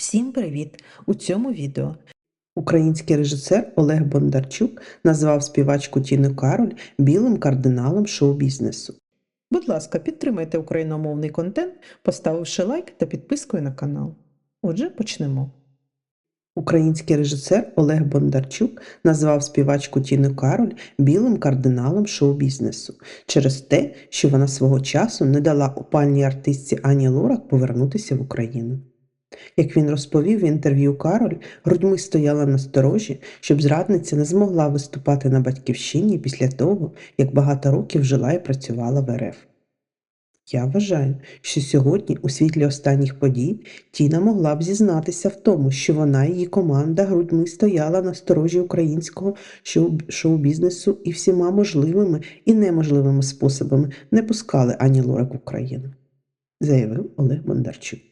Всім привіт! У цьому відео український режисер Олег Бондарчук назвав співачку Тіну Кароль білим кардиналом шоу-бізнесу. Будь ласка, підтримайте україномовний контент, поставивши лайк та підпискою на канал. Отже, почнемо. Український режисер Олег Бондарчук назвав співачку Тіну Кароль білим кардиналом шоу-бізнесу через те, що вона свого часу не дала опальній артистці Ані Лорак повернутися в Україну. Як він розповів в інтерв'ю Кароль, грудьми стояла на сторожі, щоб зрадниця не змогла виступати на батьківщині після того, як багато років жила і працювала в РФ. Я вважаю, що сьогодні, у світлі останніх подій, Тіна могла б зізнатися в тому, що вона і її команда грудьми стояла на сторожі українського шоу- шоу-бізнесу і всіма можливими і неможливими способами не пускали Ані Лорак в Україну, заявив Олег Бондарчук.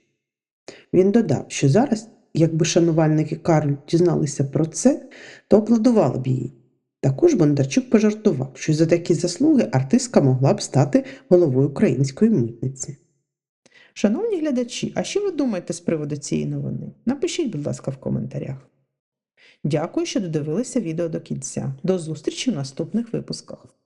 Він додав, що зараз, якби шанувальники Карль дізналися про це, то аплодували б їй. Також Бондарчук пожартував, що за такі заслуги артистка могла б стати головою української митниці. Шановні глядачі, а що ви думаєте з приводу цієї новини? Напишіть, будь ласка, в коментарях. Дякую, що додивилися відео до кінця. До зустрічі в наступних випусках.